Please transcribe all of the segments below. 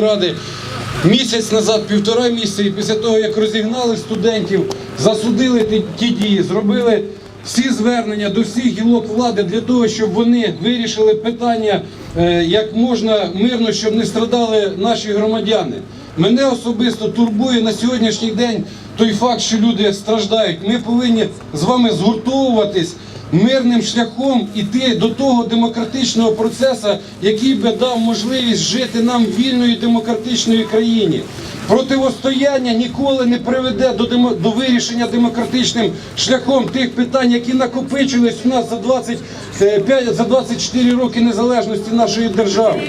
Ради місяць назад, півтора місяця, і після того, як розігнали студентів, засудили ті, ті дії, зробили всі звернення до всіх гілок влади для того, щоб вони вирішили питання е, як можна мирно, щоб не страдали наші громадяни. Мене особисто турбує на сьогоднішній день той факт, що люди страждають. Ми повинні з вами згуртовуватись мирним шляхом іти до того демократичного процесу, який би дав можливість жити нам в вільної демократичної країні. Противостояння ніколи не приведе до, демо- до вирішення демократичним шляхом тих питань, які накопичились у нас за 25, за 24 роки незалежності нашої держави.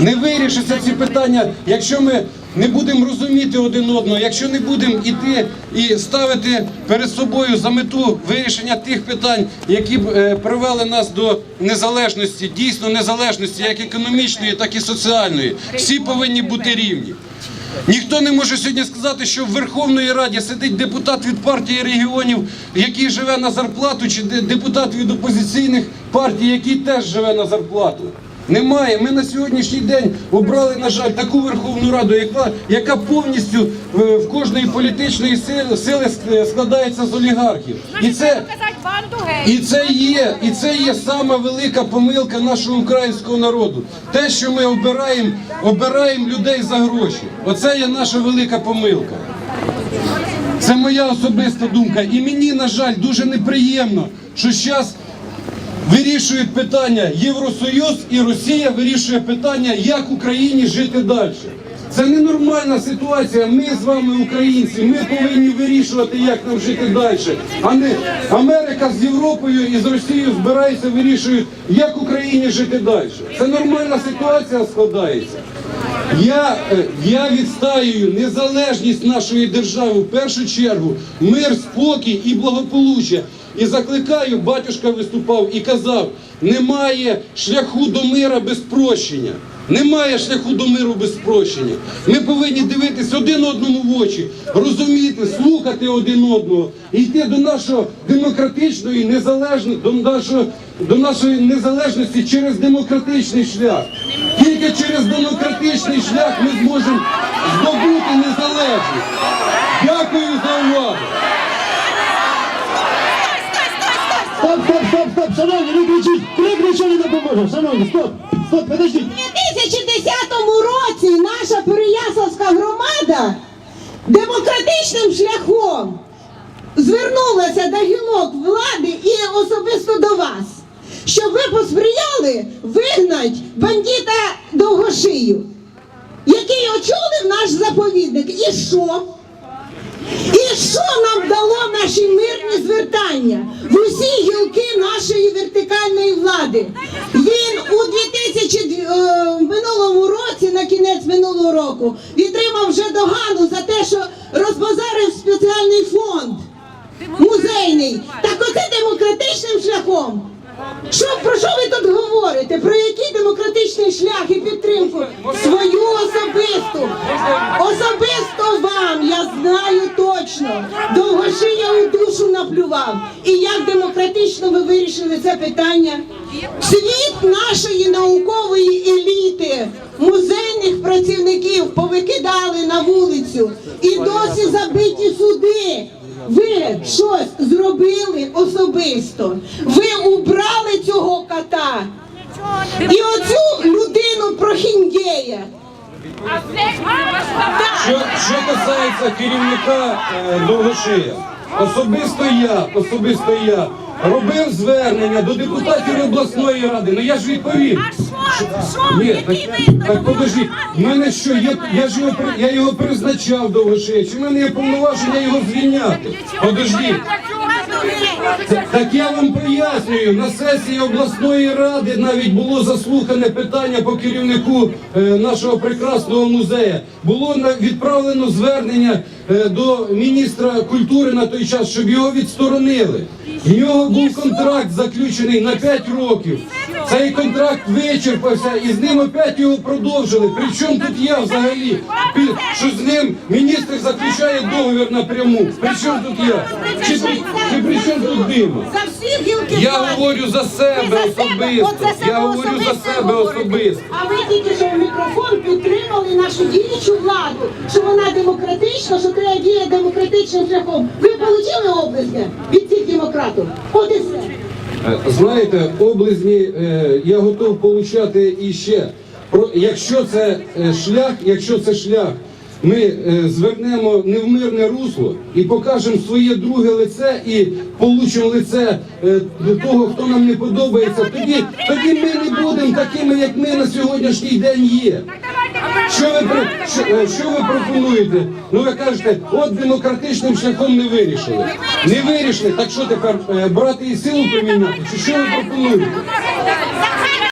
Не вирішаться ці питання, якщо ми не будемо розуміти один одного, якщо не будемо іти і ставити перед собою за мету вирішення тих питань, які б е, привели нас до незалежності, дійсно незалежності, як економічної, так і соціальної. Всі повинні бути рівні. Ніхто не може сьогодні сказати, що в Верховної Раді сидить депутат від партії регіонів, який живе на зарплату, чи де- депутат від опозиційних партій, який теж живе на зарплату. Немає. Ми на сьогоднішній день обрали, на жаль, таку Верховну Раду, яка, яка повністю е, в кожної політичної сили, сили складається з олігархів. І це, і це є, і це є сама велика помилка нашого українського народу. Те, що ми обираємо, обираємо людей за гроші. Оце є наша велика помилка. Це моя особиста думка. І мені, на жаль, дуже неприємно, що зараз вирішують питання Євросоюз і Росія вирішує питання, як Україні жити далі. Це ненормальна ситуація. Ми з вами, українці, ми повинні вирішувати, як нам жити далі. А не Америка з Європою і з Росією збираються, вирішують, як Україні жити далі. Це нормальна ситуація складається. Я, е, я відстаюю незалежність нашої держави в першу чергу, мир, спокій і благополуччя. І закликаю, батюшка виступав і казав: немає шляху до мира без прощення. Немає шляху до миру без прощення. Ми повинні дивитись один одному в очі, розуміти, слухати один одного і йти до нашого демократичної незалежної, до нашого до нашої незалежності через демократичний шлях. Тільки через демократичний шлях ми зможемо здобути незалежність. Дякую за увагу. Стоп, стоп, стоп, стоп, шановні, не кричіть, крик нічого не допоможе, шановні, стоп, стоп, подождіть. У 2010 році наша Переяславська громада демократичним шляхом звернулася до гілок влади і особисто до вас, щоб ви посприяли вигнати бандита Довгошию, який очолив наш заповідник. І що? Що нам дало наші мирні звертання в усі гілки нашої вертикальної влади? Він у 2000 е, минулому році, на кінець минулого року, відтримав вже догану за те, що розбазарив спеціальний фонд музейний. Так оце демократичним шляхом. Що про що ви тут говорите? Про який демократичний шлях і підтримку? Свою особисту. Вам, я. У душу наплював. І як демократично ви вирішили це питання? Світ нашої наукової еліти, музейних працівників повикидали на вулицю і досі забиті суди. Ви щось зробили особисто. Ви убрали цього кота. І оцю людину прохіндєя. Що, що касається керівника е, Довгошия, особисто я, особисто я робив звернення до депутатів обласної ради. Ну я ж відповів. Що? Ні, так, так подожди, в мене що, я, я ж його, при- я його призначав Довгошия, чи в мене є повноваження його звільняти? Подожди. Так, я вам пояснюю, на сесії обласної ради навіть було заслухане питання по керівнику е, нашого прекрасного музею. Було відправлено звернення е, до міністра культури на той час, щоб його відсторонили. В нього був контракт заключений на 5 років. Цей контракт вичерпався і з ним опять його продовжили. Причому тут я взагалі, що з ним міністр заключає договір напряму. Причому тут я? Чи, при- чи при чому тут диво? Я говорю за себе особисто. Я говорю за себе особисто. А ви тільки що в мікрофон підтримали нашу діючу владу, що вона демократична, що треба діяти демократичним шляхом. Ви отримали обласки від цих демократів? От і все. Е, Знаєте, облизні е, я готов получати іще. Якщо це е, шлях, якщо це шлях, ми звернемо не в мирне русло і покажемо своє друге лице і получимо лице того, хто нам не подобається. Тоді, тоді ми не будемо такими, як ми на сьогоднішній день є. Що ви що, е, що ви пропонуєте? Ну ви кажете, от демократичним шляхом не вирішили. Не вирішили. Так що тепер е, брати і силу приміняти? Чи що ви пропонуєте?